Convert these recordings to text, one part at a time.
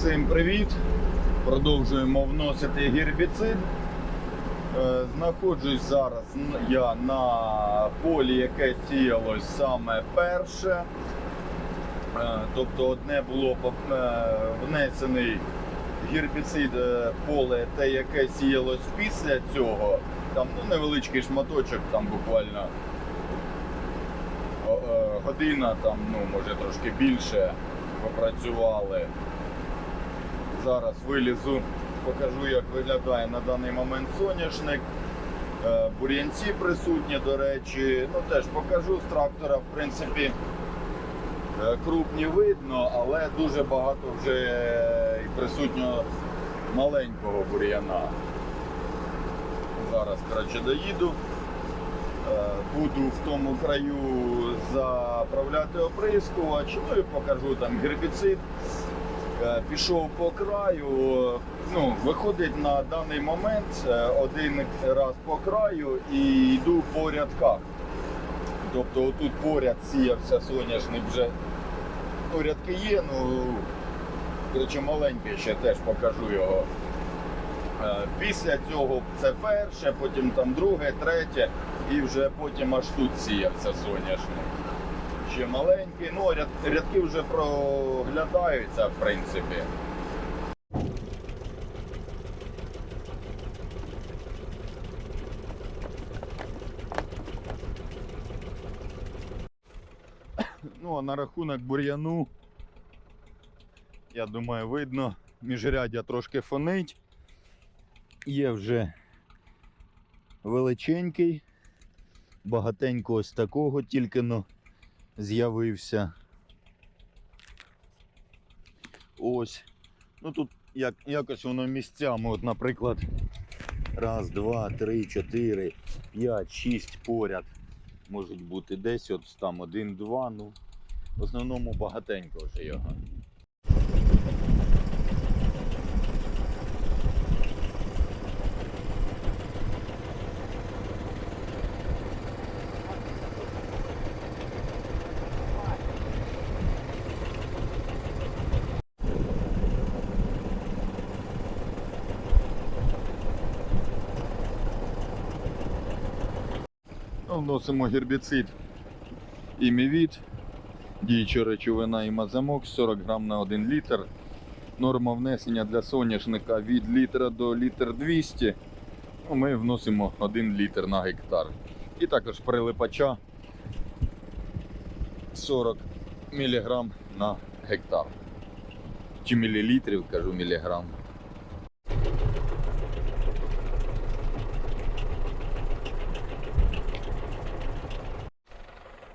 Всім привіт! Продовжуємо вносити гербіцид. Е, Знаходжусь зараз я на полі, яке сіялось саме перше. Е, Тобто одне було е, внесений гербіцид поле, те, яке сіялось після цього. Там ну, невеличкий шматочок, там буквально година, там, ну, може трошки більше попрацювали. Зараз вилізу, покажу, як виглядає на даний момент соняшник. Е, Бур'янці присутні, до речі. Ну теж покажу з трактора, в принципі, е, крупні видно, але дуже багато вже і присутнього маленького бур'яна. Зараз коротше, доїду. Е, Буду в тому краю заправляти оприскувач, ну і покажу там гербіцид. Е, Пішов по краю. Ну, виходить на даний момент е, один раз по краю і йду по рядках. Тобто отут поряд сіявся соняшник вже. Ну, рядки є, ну коротше, маленький ще теж покажу його. Е, Після цього це перше, потім там друге, третє, і вже потім аж тут сіявся соняшник. Ще маленький, ну ряд, рядки вже проглядаються, в принципі. Ну, а на рахунок бур'яну, я думаю, видно, міжрядя трошки фонить. Є вже величенький, багатенько ось такого, тільки но з'явився. Ось. Ну тут як, якось воно місцями, от, наприклад, раз, два, три, чотири, п'ять, шість поряд можуть бути десь, от там один, два, ну. В основному багатенько вже його. Вносимо гербіцид імівіт, діюча речовина імазамок 40 грам на 1 літр. Норма внесення для соняшника від літра до літр 200. Ну, Ми вносимо 1 літр на гектар. І також прилипача 40 мг на гектар. Чи мілілітрів, кажу міліграм.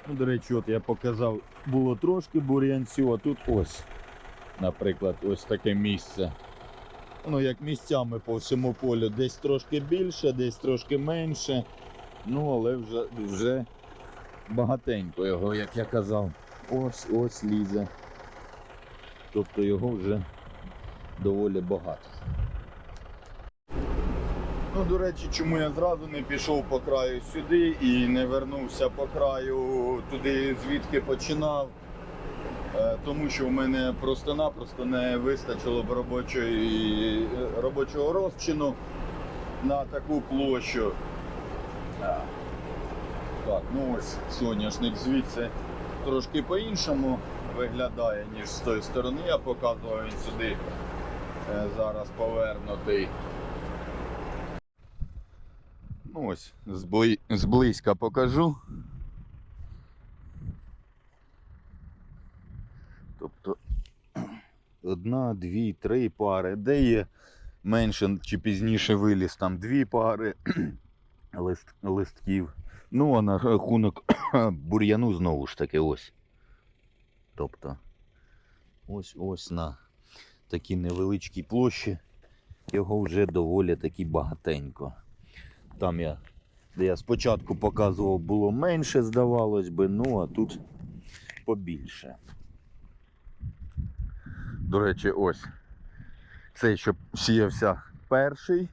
Ну, до речі, от я показав, було трошки бур'янцю, а тут ось, наприклад, ось таке місце. Воно як місцями по всьому полю, десь трошки більше, десь трошки менше. Ну, але вже, вже багатенько його, як я казав. Ось ось лізе. Тобто його вже доволі багато. Ну, до речі, чому я зразу не пішов по краю сюди і не вернувся по краю туди, звідки починав. Е, Тому що в мене просто-напросто не вистачило б робочої, робочого розчину на таку площу. Так, ну ось соняшник звідси трошки по-іншому виглядає, ніж з тої сторони. Я показував він сюди е, зараз повернутий. Ну ось, збли... зблизька покажу. Тобто одна, дві, три пари. Де є менше чи пізніше виліз, там дві пари лист... листків. Ну, а на рахунок бур'яну знову ж таки ось. Тобто ось ось на такій невеличкій площі його вже доволі таки багатенько. Там я, де я спочатку показував, було менше, здавалось би, ну а тут побільше. До речі, ось. Цей, що сіявся перший,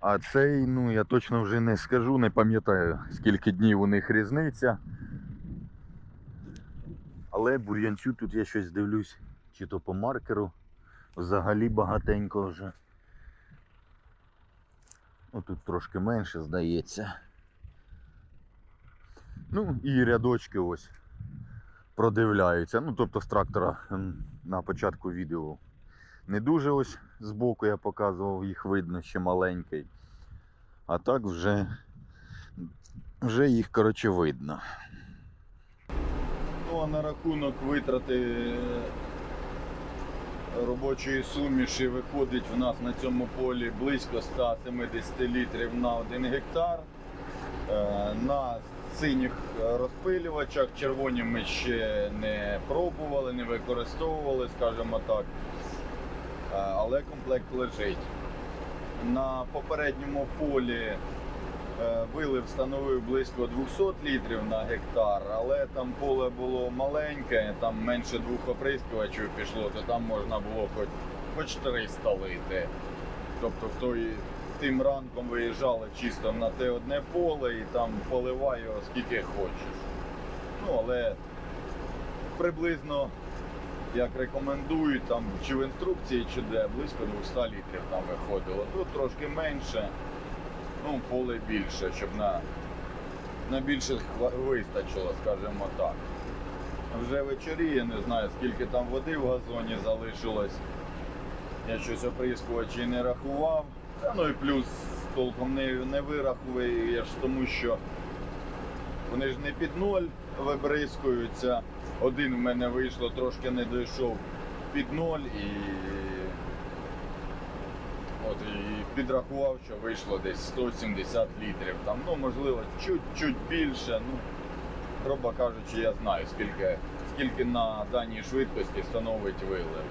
а цей, ну я точно вже не скажу, не пам'ятаю, скільки днів у них різниця. Але бур'янцю тут я щось дивлюсь, чи то по маркеру взагалі багатенько вже. Ну тут трошки менше, здається. Ну і рядочки ось продивляються. Ну, тобто з трактора на початку відео не дуже ось збоку я показував, їх видно ще маленький. А так вже, вже їх коротше видно. Ну а на рахунок витрати робочої суміші виходить в нас на цьому полі близько 170 літрів на 1 гектар. Е, На синіх розпилювачах червоні ми ще не пробували, не використовували, скажімо так. Е, Але комплект лежить. На попередньому полі Вилив становив близько 200 літрів на гектар, але там поле було маленьке, там менше двох оприскувачів пішло, то там можна було хоч, хоч 300 лити. Тобто в той, тим ранком виїжджали чисто на те одне поле і там поливай його скільки хочеш. Ну, але приблизно, як рекомендують, там чи в інструкції, чи де, близько 200 літрів там виходило. Тут трошки менше ну, поле більше, щоб на, на більше вистачило, скажімо так. Вже вечоріє, не знаю, скільки там води в газоні залишилось. Я щось оприскувачі не рахував. Та, ну і плюс толком не, не вирахую, тому що вони ж не під ноль вибризкуються. Один в мене вийшло, трошки не дійшов під ноль і От і підрахував, що вийшло десь 170 літрів. Там, ну можливо, чуть-чуть більше. Ну, грубо кажучи, я знаю, скільки, скільки на даній швидкості становить вилив.